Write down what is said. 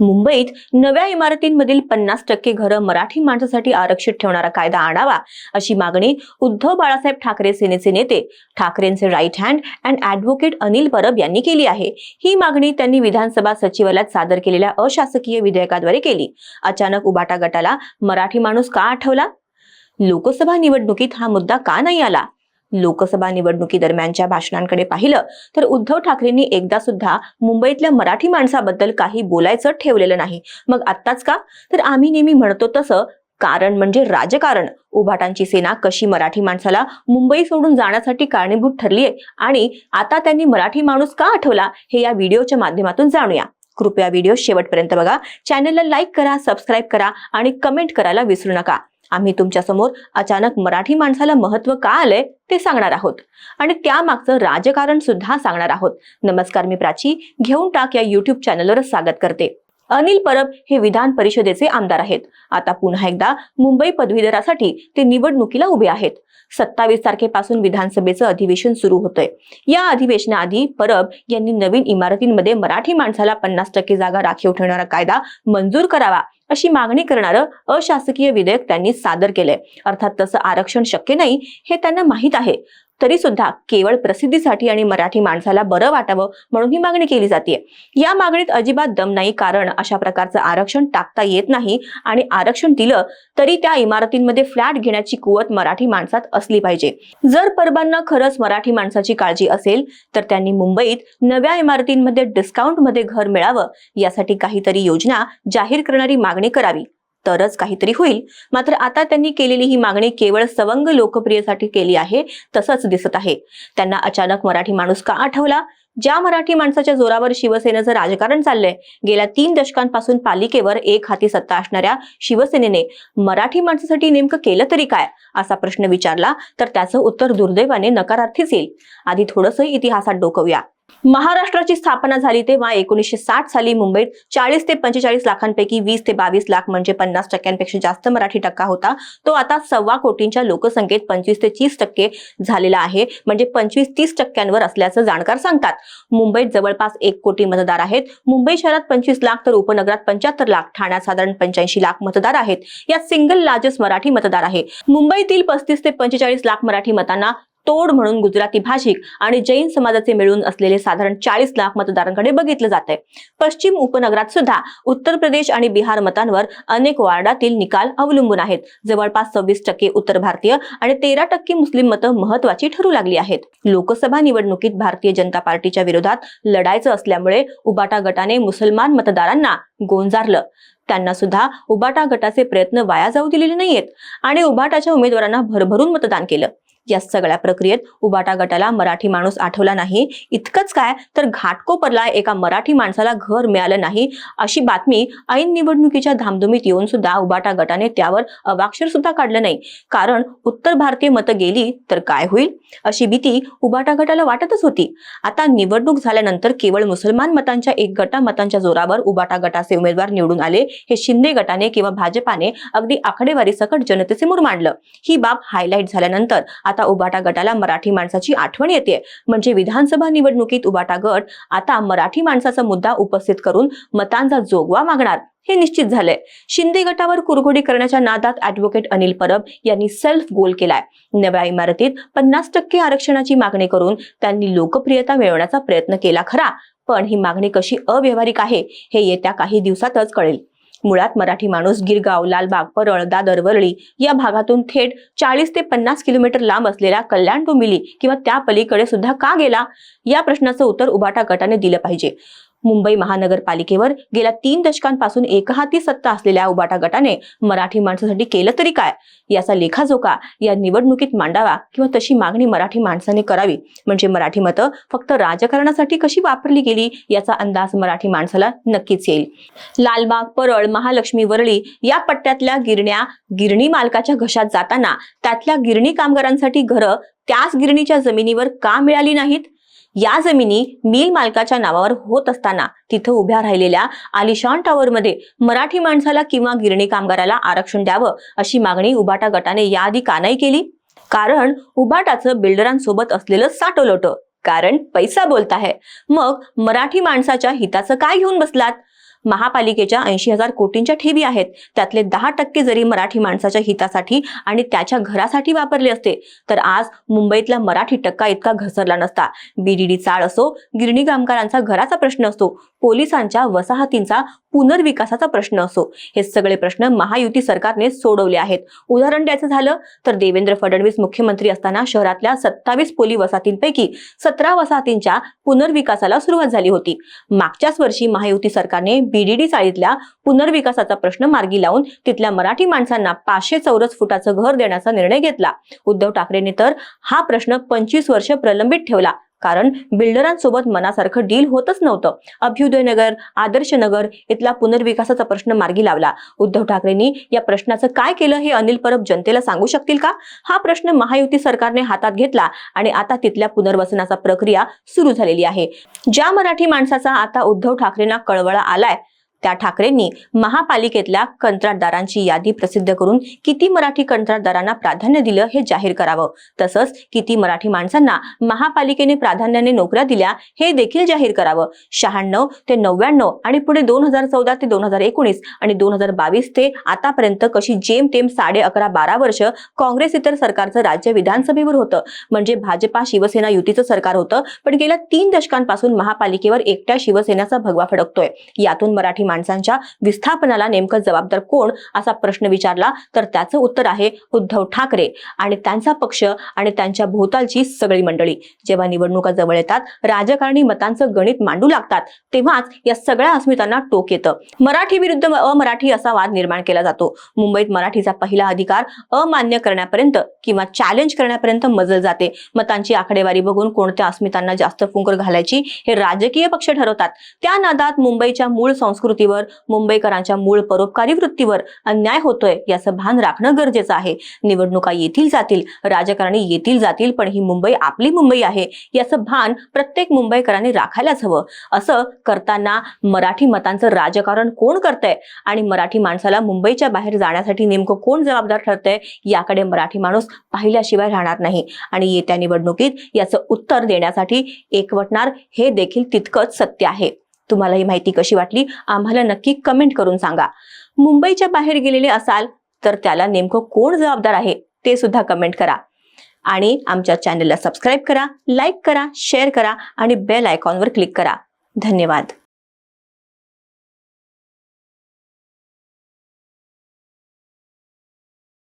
मुंबईत नव्या इमारतींमधील पन्नास टक्के घरं मराठी माणसासाठी आरक्षित ठेवणारा कायदा आणावा अशी मागणी उद्धव बाळासाहेब ठाकरे सेनेचे नेते ठाकरेंचे right hand and advocate Anil Parab यांनी केली आहे. ही मागणी त्यांनी विधानसभा सचिवालयात सादर केलेल्या अशासकीय विधेयकाद्वारे केली. अचानक उबाटा गटाला मराठी माणूस का आठवला? लोकसभा निवडणुकीत हा मुद्दा का नाही आला? लोकसभा निवडणुकीदरम्यानच्या भाषणांकडे पाहिलं तर उद्धव ठाकरेंनी एकदा सुद्धा मुंबईतल्या मराठी माणसाबद्दल काही बोलायचं ठेवलेलं नाही. मग आत्ताच का? तर आम्ही नेहमी म्हणतो तसं कारण म्हणजे राजकारण. उभाटांची सेना कशी मराठी माणसाला मुंबई सोडून जाण्यासाठी कारणीभूत ठरलीये आणि आता त्यांनी मराठी माणूस का आठवला हे या व्हिडिओच्या माध्यमातून जाणूया. कृपया व्हिडिओ शेवटपर्यंत बघा. चॅनलला लाईक करा सबस्क्राईब करा आणि कमेंट करायला विसरू नका. आम्ही तुमच्यासमोर अचानक मराठी माणसाला महत्त्व का आलंय ते सांगणार आहोत. आणि त्यामागचं राजकारण सुद्धा सांगणार आहोत. नमस्कार मी प्राची घेऊन टाक या युट्यूब चॅनलवर स्वागत करते. अनिल परब हे विधान परिषदेचे आमदार आहेत. आता पुन्हा एकदा मुंबई पदवीधरासाठी ते निवडणुकीला उभे आहेत. सत्तावीस तारखेपासून विधानसभेचं अधिवेशन सुरू होतंय. या अधिवेशनाआधी परब यांनी नवीन इमारतींमध्ये मराठी माणसाला पन्नास टक्के जागा राखीव ठेवणारा कायदा मंजूर करावा. अशी मागणी करणारं अशासकीय विधेयक त्यांनी सादर केलंय. अर्थात तसं आरक्षण शक्य नाही हे त्यांना माहीत आहे. तरी सुद्धा केवळ प्रसिद्धीसाठी आणि मराठी माणसाला बरं वाटावं म्हणून ही मागणी केली जाते या मागणीत अजिबात दम नाही कारण अशा प्रकारचं आरक्षण टाकता येत नाही आणि आरक्षण दिलं तरी त्या इमारतींमध्ये फ्लॅट घेण्याची कुवत मराठी माणसात असली पाहिजे. जर परबांना खरंच मराठी माणसाची काळजी असेल तर त्यांनी मुंबईत नव्या इमारतींमध्ये डिस्काउंटमध्ये घर मिळावं यासाठी काहीतरी योजना जाहीर करणारी मागणी करावी. तरच काहीतरी होईल. मात्र आता त्यांनी केलेली ही मागणी केवळ सवंग लोकप्रियसाठी केली आहे तसंच दिसत आहे. त्यांना अचानक मराठी माणूस का आठवला? ज्या मराठी माणसाच्या जोरावर शिवसेनेचं राजकारण चाललंय गेल्या तीन दशकांपासून पालिकेवर एक हाती सत्ता असणाऱ्या शिवसेनेने मराठी माणसासाठी नेमकं केलं तरी काय? असा प्रश्न विचारला तर त्याचं उत्तर दुर्दैवाने नकारार्थीच येईल. आधी थोडंसं इतिहासात डोकवूया. महाराष्ट्राची स्थापना झाली तेव्हा एकोणीसशे साठ साली मुंबईत चाळीस ते पंचेचाळीस लाखांपैकी वीस ते बावीस लाख म्हणजे पन्नास टक्क्यांपेक्षा जास्त मराठी टक्का होता. तो आता सव्वा कोटींच्या लोकसंख्येत पंचवीस ते तीस टक्के झालेला आहे. म्हणजे पंचवीस तीस टक्क्यांवर असल्याचं जाणकार सांगतात. मुंबईत जवळपास एक कोटी मतदार आहेत. मुंबई शहरात पंचवीस लाख तर उपनगरात पंच्याहत्तर लाख ठाण्यात साधारण पंच्याऐंशी लाख मतदार आहेत. यात सिंगल लार्जेस्ट मराठी मतदार आहे. मुंबईतील पस्तीस ते पंचेचाळीस लाख मराठी मतांना तोड म्हणून गुजराती भाषिक आणि जैन समाजाचे मिळून असलेले साधारण चाळीस लाख मतदारांकडे बघितलं जात आहे पश्चिम उपनगरात सुद्धा उत्तर प्रदेश आणि बिहार मतांवर अनेक वार्डातील निकाल अवलंबून आहेत. जवळपास सव्वीस टक्के उत्तर भारतीय आणि तेरा टक्के मुस्लिम मतं महत्वाची ठरू लागली आहेत. लोकसभा निवडणुकीत भारतीय जनता पार्टीच्या विरोधात लढायचं असल्यामुळे उबाटा गटाने मुसलमान मतदारांना गोंजारलं. त्यांना सुद्धा उबाटा गटाचे प्रयत्न वाया जाऊ दिलेले नाहीयेत आणि उबाटाच्या उमेदवारांना भरभरून मतदान केलं. या सगळ्या प्रक्रियेत उबाटा गटाला मराठी माणूस आठवला नाही. इतकंच काय तर घाटकोपरला एका मराठी माणसाला घर मिळालं नाही अशी बातमी ऐन निवडणुकीच्या धामधुमीत येऊन सुद्धा उबाटा गटाने त्यावर अवाक्षर सुद्धा काढलं नाही. कारण उत्तर भारतीय मतं गेली तर काय होईल? अशी भीती उबाटा गटाला वाटतच होती. आता निवडणूक झाल्यानंतर केवळ मुसलमान मतांच्या एक गटा मतांच्या जोरावर उबाटा गटाचे उमेदवार निवडून आले हे शिंदे गटाने किंवा भाजपाने अगदी आकडेवारी सकट जनतेसमोर मांडलं. ही बाब हायलाईट झाल्यानंतर आता उबाटा गटाला मराठी माणसाची आठवण येते. म्हणजे विधानसभा निवडणुकीत उबाटा गट आता मराठी माणसाचा मुद्दा उपस्थित करून मतांचा जोगवा मागणार. हे निश्चित झालंय. शिंदे गटावर कुरघोडी करण्याच्या नादात ऍडव्होकेट अनिल परब यांनी सेल्फ गोल केलाय. नव्या इमारतीत पन्नास टक्के आरक्षणाची मागणी करून त्यांनी लोकप्रियता मिळवण्याचा प्रयत्न केला खरा. पण ही मागणी कशी अव्यवहारिक आहे हे येत्या काही दिवसातच कळेल. मुळात मराठी माणूस गिरगाव लालबाग परळ दादर वरळी या भागातून थेट चाळीस ते पन्नास किलोमीटर लांब असलेल्या कल्याण डोंबिली किंवा त्या पलीकडे सुद्धा का गेला? या प्रश्नाचं उत्तर उभाटा गटाने दिलं पाहिजे. मुंबई महानगरपालिकेवर गेल्या तीन दशकांपासून एकहाती सत्ता असलेल्या उबाटा गटाने मराठी माणसासाठी केलं तरी काय? याचा लेखाजोखा या निवडणुकीत मांडावा किंवा तशी मागणी मराठी माणसाने करावी? म्हणजे मराठी मतं फक्त राजकारणासाठी कशी वापरली गेली याचा अंदाज मराठी माणसाला नक्कीच येईल. लालबाग परळ महालक्ष्मी वरळी या पट्ट्यातल्या गिरण्या गिरणी मालकाच्या घशात जाताना त्यातल्या गिरणी कामगारांसाठी घरं त्याच गिरणीच्या जमिनीवर का मिळाली नाहीत? या जमिनी मिल मालकाच्या नावावर होत असताना तिथं उभ्या राहिलेल्या आलिशान टॉवरमध्ये मराठी माणसाला किंवा गिरणी कामगाराला आरक्षण द्यावं अशी मागणी उबाटा गटाने याआधी का नाही केली? कारण उबाटाचं बिल्डरांसोबत असलेलं साठोलोट कारण पैसा बोलत आहे मग मराठी माणसाच्या हिताचं काय घेऊन बसलात? महापालिकेच्या ऐंशी हजार कोटींच्या ठेवी आहेत. त्यातले दहा टक्के जरी मराठी माणसाच्या हितासाठी आणि त्याच्या घरासाठी वापरले असते तर आज मुंबईतला मराठी टक्का इतका घसरला नसता. बीडीडी चाळ असो गिरणी कामगारांचा घराचा प्रश्न असतो. पोलिसांच्या वसाहतींचा पुनर्विकासाचा प्रश्न असो. हे सगळे प्रश्न महायुती सरकारने सोडवले आहेत. उदाहरण द्यायचं झालं तर देवेंद्र फडणवीस मुख्यमंत्री असताना शहरातल्या सत्तावीस पोली वसाहतींपैकी सतरा वसाहतींच्या पुनर्विकासाला सुरुवात झाली होती. मागच्याच वर्षी महायुती सरकारने बीडीडी चाळीतल्या पुनर्विकासाचा प्रश्न मार्गी लावून तिथल्या मराठी माणसांना पाचशे चौरस फुटाचं घर देण्याचा निर्णय घेतला. उद्धव ठाकरेंनी तर हा प्रश्न पंचवीस वर्ष प्रलंबित ठेवला. कारण बिल्डरांसोबत मनासारखं डील होतच नव्हतं. अभ्युदयनगर आदर्शनगर इथला पुनर्विकासाचा प्रश्न मार्गी लावला. उद्धव ठाकरेंनी या प्रश्नाचं काय केलं हे अनिल परब जनतेला सांगू शकतील का? हा प्रश्न महायुती सरकारने हातात घेतला आणि आता तिथल्या पुनर्वसनाचा प्रक्रिया सुरू झालेली आहे. ज्या मराठी माणसाचा आता उद्धव ठाकरेंना कळवळा आलाय त्या ठाकरेंनी महापालिकेतल्या कंत्राटदारांची यादी प्रसिद्ध करून किती मराठी कंत्राटदारांना प्राधान्य दिलं हे जाहीर करावं. तसंच किती मराठी माणसांना महापालिकेने प्राधान्याने नोकऱ्या दिल्या हे देखील जाहीर करावं. शहाण्णव ते नव्याण्णव आणि पुढे दोन हजार चौदा ते दोन हजार एकोणीस आणि दोन हजार बावीस ते आतापर्यंत कशी जेमतेम साडे अकरा बारा वर्ष काँग्रेस इतर सरकारचं राज्य विधानसभेवर होतं. म्हणजे भाजपा शिवसेना युतीचं सरकार होतं पण गेल्या तीन दशकांपासून महापालिकेवर एकट्या शिवसेनेचा भगवा फडकतोय. यातून मराठी माणसांच्या विस्थापनाला नेमकं जबाबदार कोण असा प्रश्न विचारला तर त्याचं उत्तर आहे उद्धव ठाकरे. आणि त्यांचा पक्ष आणि त्यांच्या भोवतालची सगळी मंडळी. जेव्हा निवडणुका जवळ येतात राजकारणी मतांचं गणित मांडू लागतात तेव्हाच या सगळ्या अस्मितांना टोक येतं. मराठी विरुद्ध अमराठी असा वाद निर्माण केला जातो. मुंबईत मराठीचा पहिला अधिकार अमान्य करण्यापर्यंत किंवा चॅलेंज करण्यापर्यंत मजल जाते. मतांची आकडेवारी बघून कोणत्या अस्मितांना जास्त फुंकर घालायची हे राजकीय पक्ष ठरवतात. त्या नादात मुंबईच्या मूळ संस्कृतीवर मुंबईकरांच्या मूळ परोपकारी वृत्तीवर अन्याय होतोय याचं भान राखणं गरजेचं आहे. निवडणुका येतील जातील राजकारणी येतील जातील पण ही मुंबई आपली मुंबई आहे याचं भान प्रत्येक मुंबईकरांनी राखायलाच हवं. असं करताना मराठी मतांचं राजकारण कोण करतंय? आणि मराठी माणसाला मुंबईच्या बाहेर जाण्यासाठी नेमकं कोण जबाबदार ठरतंय? याकडे मराठी माणूस पाहिल्याशिवाय राहणार नाही. आणि येत्या निवडणुकीत याचं उत्तर देण्यासाठी एकवटणार हे देखील तितकंच सत्य आहे. तुम्हाला ही माहिती कशी वाटली आम्हाला नक्की कमेंट करून सांगा. मुंबईच्या बाहेर गेलेले असाल तर त्याला नेमकं कोण जबाबदार आहे ते सुद्धा कमेंट करा. आणि आमच्या चॅनलला सबस्क्राईब करा लाईक करा शेअर करा आणि बेल आयकॉनवर क्लिक करा. धन्यवाद.